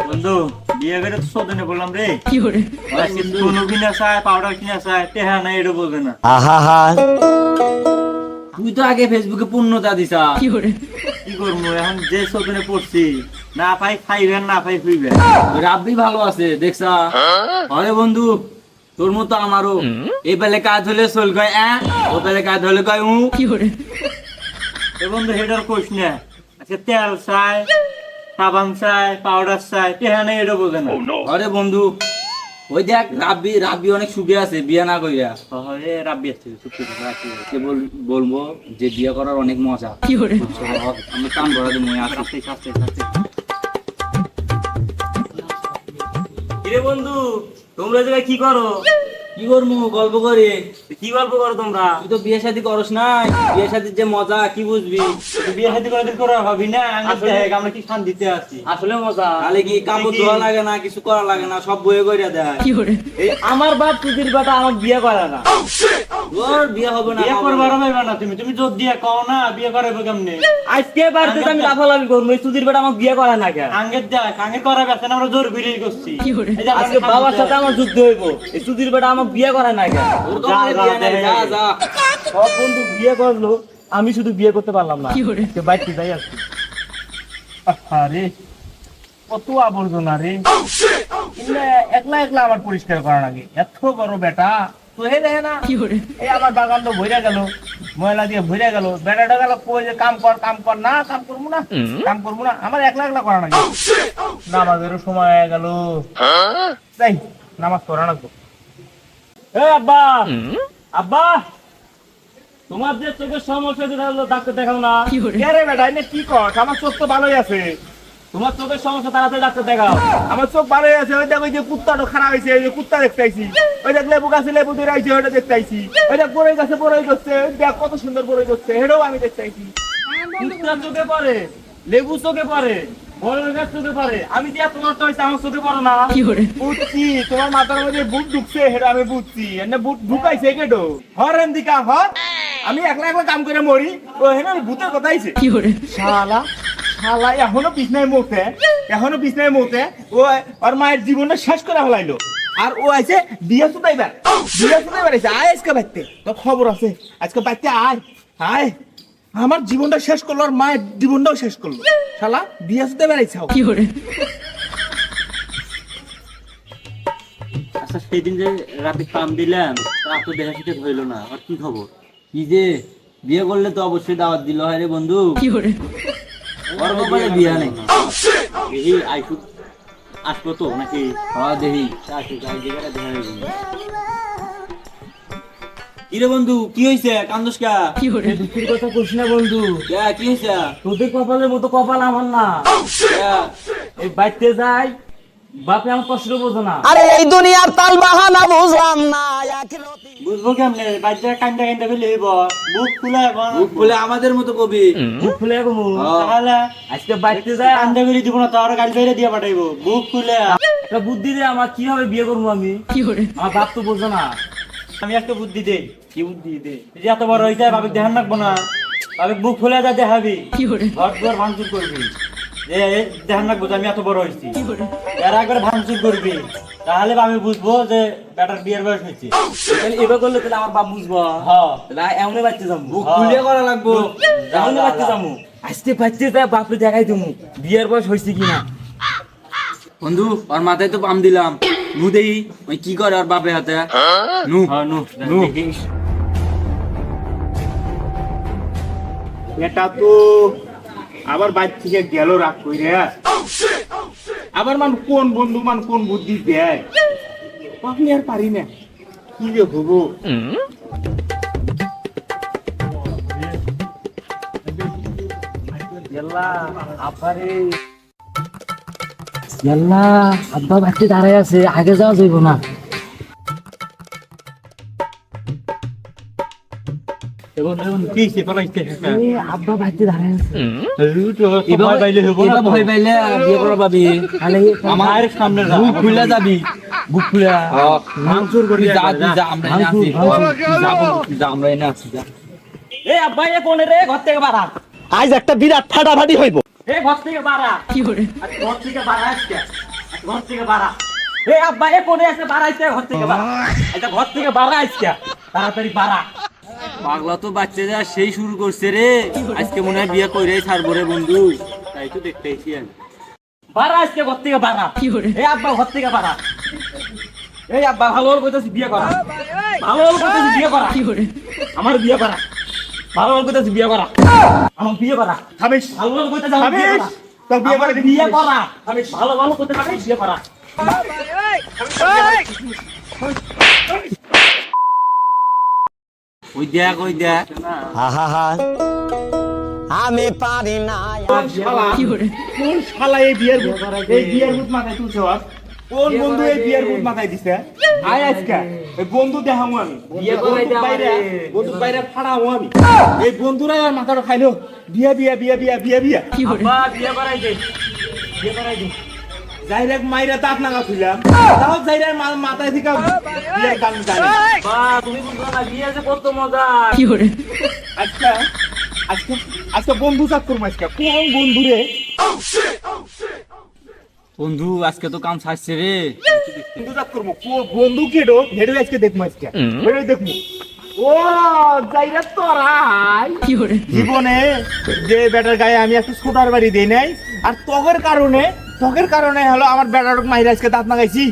বন্ধু বিয়ে করে তো সদনে বললাম রে। কোনো কিনা চায় পাউডার কিনা চায় টেহা নাই এটা বলবে না। তুই তো আগে ফেসবুকে পূর্ণতা দিছা। কি করব এখন যে সদনে পড়ছি না পাই খাইবেন না পাই ফুইবেন রাব্বি ভালো আছে দেখছা? আরে বন্ধু তোর মতো আমারও। এই পেলে কাজ হলে চল কয় অ্যাঁ, ও পেলে কাজ হলে কয় উ? কি করে? এ বন্ধু হেডার কোষ না। আচ্ছা তেল চায় সাবান চায় পাউডার চায় টেহা নাই এটা বলবে না। আরে বন্ধু ওই দেখ রাব্বি রাব্বি অনেক সুখে আছে বিয়ে না কইরা। রাব্বি আছে করে বল- বলব যে বিয়ে করার অনেক মজা। বুঝছ? আমি কাম করা আস্তে আস্তে আস্তে কিরে বন্ধু তোমরা জায়গায় কি করো? কি করব গল্প করে। কি গল্প করো তোমরা? তুই তো বিয়ে শাদী করস নাই। বিয়ে শাদীর যে মজা কি বুঝবি? বিয়ে শাদী করে করা ভাবি না? আমি আমরা কি শান্তিতে আছি। আসলে মজা। তাহলে কি কাপড় ধোয়া লাগে না কিছু করা লাগে না সব বয়ে কইরা দেয়। এই আমার বাপ তুদির বাটা আমার বিয়ে করে না। তোর বিয়ে হবে না বিয়ে করবার ভাইবা না তুমি। তুমি জোর দিয়ে কও না বিয়ে করাবে কেমনে? আজকে বাড়িতে আমি লাফালাফি করব এই সুধীর বেটা আমার বিয়ে করে না কেন? আঙ্গের দেখ আঙ্গে করাবে না আমরা জোর বিলি করছি। আজকে বাবার সাথে আমার যুদ্ধ হইব। এই সুধীর বেটা আমার বিয়ে করে না নাই, সব বন্ধু বিয়ে করল আমি শুধু বিয়ে করতে পারলাম না। বাড়িতে যাই আজকে আরে কত আবর্জনা রে। একলা একলা আমার পরিষ্কার করা লাগে এত বড় বেটা। তো হে দেখে না এই আমার বাগান তো ভইরা গেল ময়লা দিয়ে ভইরা গেল। বেটাটা গেল কই যে কাম কর কাম কর। না কাম করব না কাম করব না। আমার একলা একলা করা লাগে নামাজেরও সময় হয়ে গেল। যাই নামাজ পড়া এ আব্বা! আব্বা! তোমার যে চোখের সমস্যা ডাক্তার দেখাও না। কে রে বেটা এনে কি কর আমার চোখ তো ভালোই আছে। তোমার চোখের সমস্যা তাড়াতাড়ি ডাক্তার দেখাও। আমার চোখ ভালোই আছে ওই দেখ ওই যে কুত্তাটা খারাপ হয়েছে ওই যে কুত্তা দেখতে আইছি। ওই দেখ লেবু গাছে লেবু ধরে আইছে ওইটা দেখতে আইছি। ওই দেখ বড়ই গাছে বড়ই করছে দেখ কত সুন্দর বড়ই করছে হেটাও আমি দেখতে আইছি। কুত্তার চোখে পড়ে লেবু চোখে পড়ে। আমি যে তোমার তো হয়েছে আমার চোখে পড়ো না। বুঝছি তোমার মাথার মধ্যে বুট ঢুকছে আমি বুঝছি। এনে বুট ঢুকাইছে কেটো হর আমি একলা একলা কাম করে মরি ও হেন ভূতের কথা আইছে। শালা শালা এখনও বিছনায় মুখে এখনও বিছনায় মুখে ও ওর মায়ের জীবনটা শেষ করে ফেলাইলো। আর ও আছে বিয়ে সুতাইবার বিয়ে সুতাইবার আছে আয় আজকে বাইতে তোর খবর আছে আজকে বাইতে আয় আয়। আমার জীবনটা শেষ করল আর মায়ের জীবনটাও শেষ করল। শালা বিয়ে সুতাইবার আইছে আচ্ছা সেদিন যে রাতে কাম দিলাম রাত তো দেখা হইল না। আর কি খবর? কি যে? বিয়ে করলে তো অবশ্যই দাওয়াত দিল হয় রে বন্ধু। ওর কপালে বিয়ে নেই। এই আইসু আসব তো নাকি? হ্যাঁ দেখি আসু যাই জায়গাটা দেখা যাবে কি বন্ধু কি হয়েছে কান্দোস কা? এই দুঃখের কথা কইস না বন্ধু। কে, কি হয়েছে তোদের কপালের মতো কপাল আমার না। এই বাইতে যাই বাপে আমার কষ্ট বোঝো না। আরে এই দুনিয়ার তাল বাহানা বুঝলাম না বুঝব কেমনে? বাচ্চা কান্দা কান্দা ফেলে হইব। বুক খুলে বুক খুলে আমাদের মতো কবি। মুখ খুলে ঘুমু হ্যাঁ। তাহলে আজকে বাইতে যাই। কান্দা করে দিব না তো আর গাল বাইরে দিয়ে পাঠাইবো। বুক খুলে। একটা বুদ্ধি দে আমার কীভাবে বিয়ে করব আমি? আমার বাপ তো বোঝো না। আমি একটা বুদ্ধি দেই। কি বুদ্ধি দে এই যে এত বড় হইছে ভাবে ধ্যান রাখব না ভাবে বুক ফুলে যা দেখাবি। ঘর দুয়ার ভাঙচুর করবি। যে ধ্যান রাখব যে আমি এত বড় হয়েছি এর একবার ভাঙচুর করবি। তাহলে আমি বুঝব যে বেটার বিয়ের বয়স হয়েছে তাহলে এবার করলে তাহলে আমার বাপ বুঝব? হ্যাঁ। তাহলে এমনি বাচ্চা যাব। বুক খুলে করা লাগবো। যা, এমনি যা, বাচ্চা। যাব। আজকে বাচ্চা যাই বাপরে দেখাই তুমি বিয়ের বয়স হয়েছে কিনা? বন্ধু ওর মাথায় তো পাম দিলাম। নু দেই ওই কি করে ওর বাপের হাতে? নু। হ্যাঁ নু নু। এটা তো আবার বাইর থেকে গেল রাগ কইরে। আবার মান কোন বন্ধু মান কোন বুদ্ধি দেয়? আমি আর পারি না। কি যে হব? আপারে। ইয়াল্লা আব্বা বাচ্চা দাঁড়ায় আছে আগে যাওয়া যাইব না। এখন এখন কি সে পালাইতে এই আব্বা বাচ্চা দাঁড়ায় আছে। এবার বাইলে হব না এবার ভয় পাইলে বিয়ে করা পাবি। আমার সামনে খুলে যাবি বুক খুলে ভাঙচুর করি যা যা আমরা যা বন্ধু, তুই যা আমরা এনে আছি যা। এই আব্বা এ কোনে রে ঘর থেকে বাড়া। আজ একটা বিরাট ফাটাফাটি হইব। এ ঘর থেকে বাড়া। আর ঘর থেকে বাড়া আর ঘর থেকে বাড়া। এ আব্বা এ কোনে আছে? বাড়াইছে ঘর থেকে বাড়া। এটা ঘর থেকে বাড়া তাড়াতাড়ি বাড়া। পাগলা তো বাচ্চারা সেই শুরু করছে রে। আজকে মনে হয় বিয়ে কইরাই ছাড়বো রে বন্ধু। তাই তো দেখতে আমি। বাড়া আজকে ঘর থেকে বাড়া। এ আব্বা ঘর থেকে বাড়া। এই আব্বা ভালো হল কইতাছি বিয়ে করা। ভালো হল কইতাছি বিয়ে করা? আমার বিয়ে করা। ভালো হল কইতাছি বিয়ে করা। আমার বিয়ে করা। ভালো কইতাছি আমার বিয়ে করা। তোর বিয়ে করে বিয়ে করা। আমি ভালো ভালো কইতাছি আমি বিয়ে করা। ওই দেখ ওই দেখ। আহা আমি পারি না। শালা? কোন শালা এই বিয়ের এই বিয়ের মাথায় তুলছে? কোন বন্ধু এই বিয়ের ভূত মাথায় দিছে? আয় আজকে। এই বন্ধু দেখামু আমি। বিয়ে বন্দুক বাইরে। বন্ধু বাইরে ফাড়ামু আমি। এই বন্ধুরাই আর মাথাটা খাইলো। বিয়া বিয়া বিয়া বিয়া বিয়ে বিয়ে। আব্বা বিয়ে করাই দে। বিয়ে করাই দে। যাইরেক মাইরা দাঁত নাগা তুইলাম। তাও যাইরেক মাথায় দিকা বিয়ের গান গান বা তুমি বুঝছ না বিয়ে যে কত মজা। কি করে আচ্ছা আজকে আজকে বন্ধু চাক করব আজকে। কোন বন্ধু রে বন্ধু আজকে তো কাম ছাড়ছে রে। বন্ধু চাক করব। বন্ধু কেডো হেডে আজকে দেখব আজকে। হেডে দেখব। ও যাইরা তোরাই জীবনে যে বেটার গায়ে আমি একটু সোদার বাড়ি দিই নাই আর তগের কারণে তগের কারণে হলো আমার বেটার মাইরা আজকে দাঁত নাগাইছি